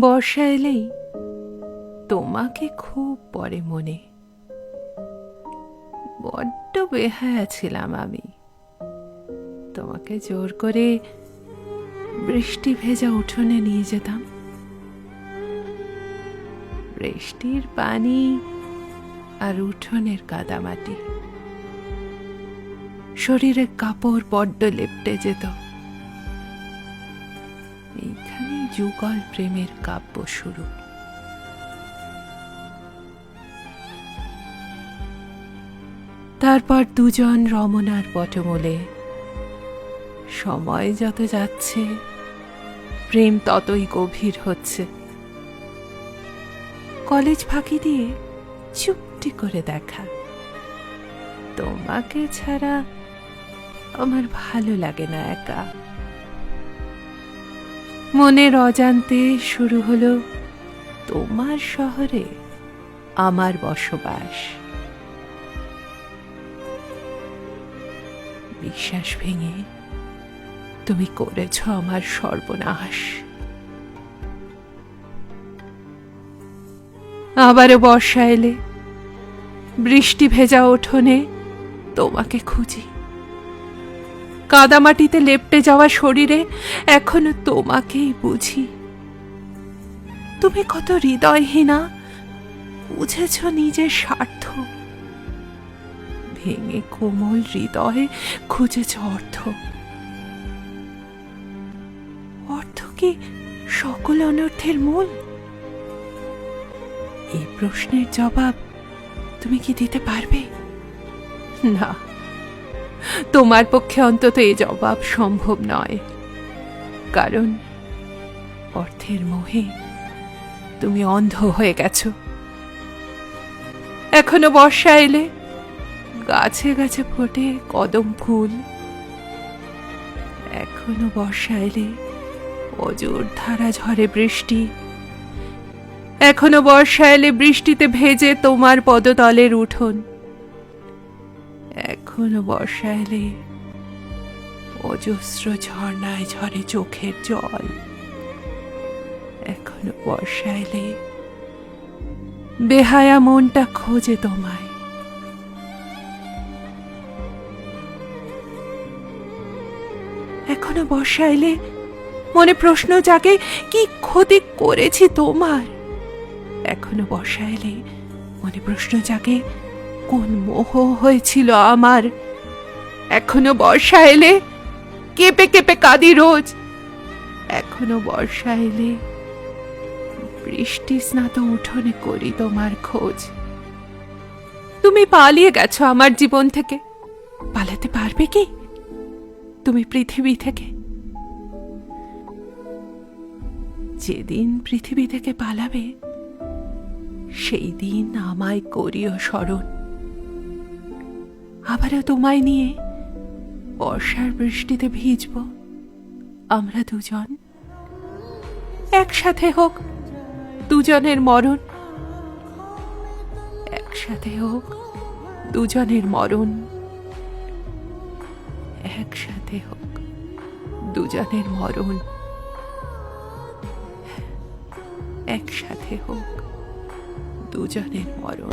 বর্ষা এলেই তোমাকে খুব পরে মনে। বড্ড বেহায়া ছিলাম আমি। তোমাকে জোর করে বৃষ্টি ভেজা উঠোনে নিয়ে যেতাম। বৃষ্টির পানি আর উঠোনের কাদামাটি। শরীরে কাপড় বড্ড লেপটে যেত। এইখানে যুগল প্রেমের কাব্য শুরু। তারপর দুজন রমনার পটমূলে। সময় যত যাচ্ছে, প্রেম ততই গভীর হচ্ছে। কলেজ ফাঁকি দিয়ে চুপটি করে দেখা। তোমাকে ছাড়া আমার ভালো লাগে না একা। মনের অজান্তে শুরু হলো তোমার শহরে আমার বসবাস। বিশ্বাস ভেঙে তুমি করেছ আমার সর্বনাশ। আবারও বর্ষা এলে, বৃষ্টি ভেজা ওঠোনে তোমাকে খুঁজি। কাদামাটিতে লেপটে যাওয়া শরীরে এখনও তোমাকেই বুঝি। তুমি কত হৃদয়হীনা বুঝেছ নিজের স্বার্থ। ভেঙে কোমল হৃদয়ে খুঁজেছ অর্থ। অর্থ কি সকল অনর্থের মূল? এই প্রশ্নের জবাব তুমি কি দিতে পারবে? না। তোমার পক্ষে অন্তত এ জবাব সম্ভব নয়। কারণ, অর্থের মোহে তুমি অন্ধ হয়ে গেছো। এখনও বর্ষা এলে গাছে গাছে ফোটে কদম ফুল। এখনও বর্ষা এলে অজোর ধারা ঝরে বৃষ্টি। এখনও বর্ষা এলে বৃষ্টিতে ভেজে তোমার পদতলের উঠোন। এখনও বর্ষা এলে অজস্র ঝর্ণায় ঝরে চোখের জল। এখনও বর্ষা এলে বেহায়া মনটা খোঁজে তোমায়। এখনও বর্ষা এলে মনে প্রশ্ন জাগে, কি ক্ষতি করেছি তোমার? এখনও বর্ষা এলে মনে প্রশ্ন জাগে কোন মোহ হয়েছিল আমার? এখনও বর্ষা এলে কেঁপে কেঁপে কাঁদি রোজ। এখনও বর্ষা এলে বৃষ্টি স্নাত উঠোনে করি তোমার খোঁজ। তুমি পালিয়ে গেছো আমার জীবন থেকে। পালাতে পারবে কি? তুমি পৃথিবী থেকে। যেদিন পৃথিবী থেকে পালাবে সেই দিন আমায় করিও স্মরণ। আবারও তোমায় নিয়ে বর্ষার বৃষ্টিতে ভিজব। আমরা দুজন। একসাথে হোক দুজনের মরণ। একসাথে হোক দুজনের মরণ। একসাথে হোক দুজনের মরণ। একসাথে হোক দুজনের মরণ।